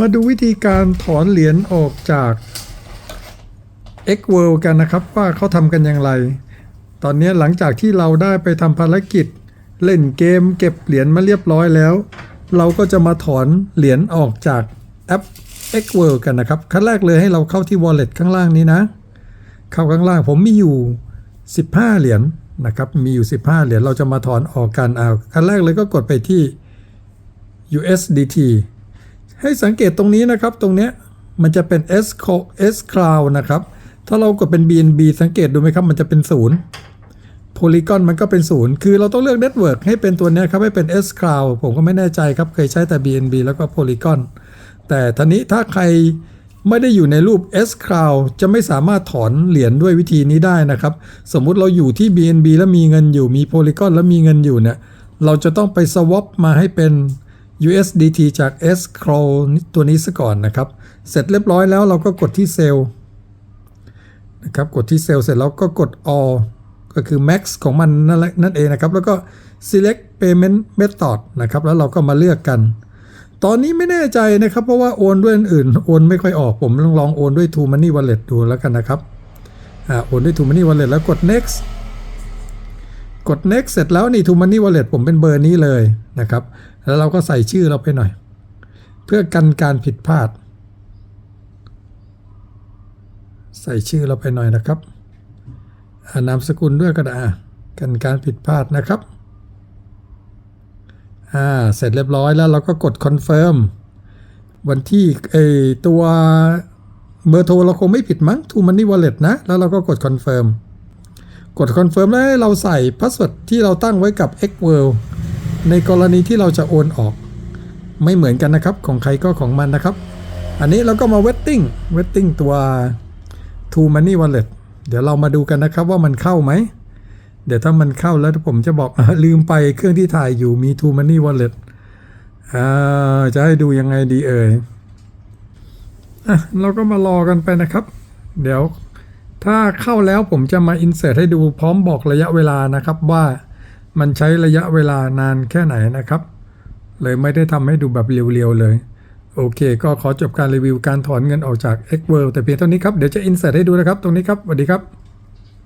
มาดูวิธีการถอนเหรียญออกจาก X World กันนะครับว่าเขาทำกันอย่างไร ตอนนี้หลังจากที่เราได้ไปทำภารกิจ เล่นเกมเก็บเหรียญมาเรียบร้อยแล้ว เราก็จะมาถอนเหรียญออกจากแอป X World กันนะครับ ขั้นแรกเลยให้เราเข้าที่ Wallet ข้างล่างนี้นะ เข้าข้างล่างผมมีอยู่ 15 เหรียญนะครับมีอยู่ 15 เหรียญเราจะมาถอนออกกันเอาขั้นแรกเลยก็กดไปที่ USDT ให้สังเกตตรงนี้นะครับ ตรงเนี้ยมันจะเป็น S S cloud นะครับ ถ้าเรากดเป็น BNB สังเกตดูไหมครับ มันจะเป็นศูนย์โพลีกอนมันก็เป็นศูนย์คือเราต้องเลือกเน็ตเวิร์กให้เป็นตัวนี้ครับ ให้เป็น S cloud ผมก็ไม่แน่ใจครับ เคยใช้แต่ BNB แล้วก็โพลีกอนแต่ทีนี้ถ้าใครไม่ได้อยู่ในรูป S cloud จะไม่สามารถถอนเหรียญด้วยวิธีนี้ได้นะครับ สมมุติเราอยู่ที่ BNB แล้วมีเงินอยู่มีโพลีกอนแล้วมีเงินอยู่เนี่ยเราจะต้องไป swap มาให้เป็น USDT จาก S Crow ตัวนี้ซะก่อนนะครับ เสร็จเรียบร้อยแล้วเราก็กดที่เซลล์นะครับกดที่เซลล์เสร็จแล้วก็กด all ก็คือ max ของมันนั่นนั่นเองนะครับ แล้วก็ select payment method นะครับ แล้วเราก็มาเลือกกัน ตอนนี้ไม่แน่ใจนะครับ เพราะว่าโอนด้วยอื่นโอนไม่ค่อยออกผมลองลองโอนด้วย True Money Wallet ดูแล้วกันนะครับอ่าโอนด้วย True Money Wallet แล้วกด next กด next เสร็จแล้วนี่ True Money Wallet ผมเป็นเบอร์นี้เลยนะครับ แล้วเราก็ใส่ชื่อเราไปหน่อย เพื่อกันการผิดพลาด ใส่ชื่อเราไปหน่อยนะครับนามสกุลด้วยก็ได้กันการผิดพลาดนะครับอ่าเสร็จเรียบร้อยแล้วเราก็กด confirm วันที่ไอตัวเบอร์โทรเราคงไม่ผิดมั้ง True Money Wallet นะ แล้วเราก็กด confirm กด confirm แล้วให้เราใส่พาสเวิร์ดที่เราตั้งไว้กับ X World ในกรณีที่เราจะโอนออก ไม่เหมือนกันนะครับ ของใครก็ของมันนะครับ อันนี้เราก็มา wetting wetting ตัว True Money Wallet เดี๋ยวเรามาดูกันนะครับว่ามันเข้าไหม เดี๋ยวถ้ามันเข้าแล้วผมจะบอกลืมไปเครื่องที่ถ่ายอยู่มี True Money Wallet จะให้ดูยังไงดีเอ่ยอะเราก็มารอกันไปนะครับ เดี๋ยว ถ้าเข้าแล้วผมจะมา insert ให้ดูพร้อมบอกระยะเวลานะครับว่ามันใช้ระยะเวลานานแค่ไหนนะครับ เลยไม่ได้ทำให้ดูแบบเรียวๆเลย โอเค ก็ขอจบการรีวิวการถอนเงินออกจาก X World แต่เพียงเท่านี้ครับ เดี๋ยวจะ insert ให้ดูนะครับ ตรงนี้ครับสวัสดีครับ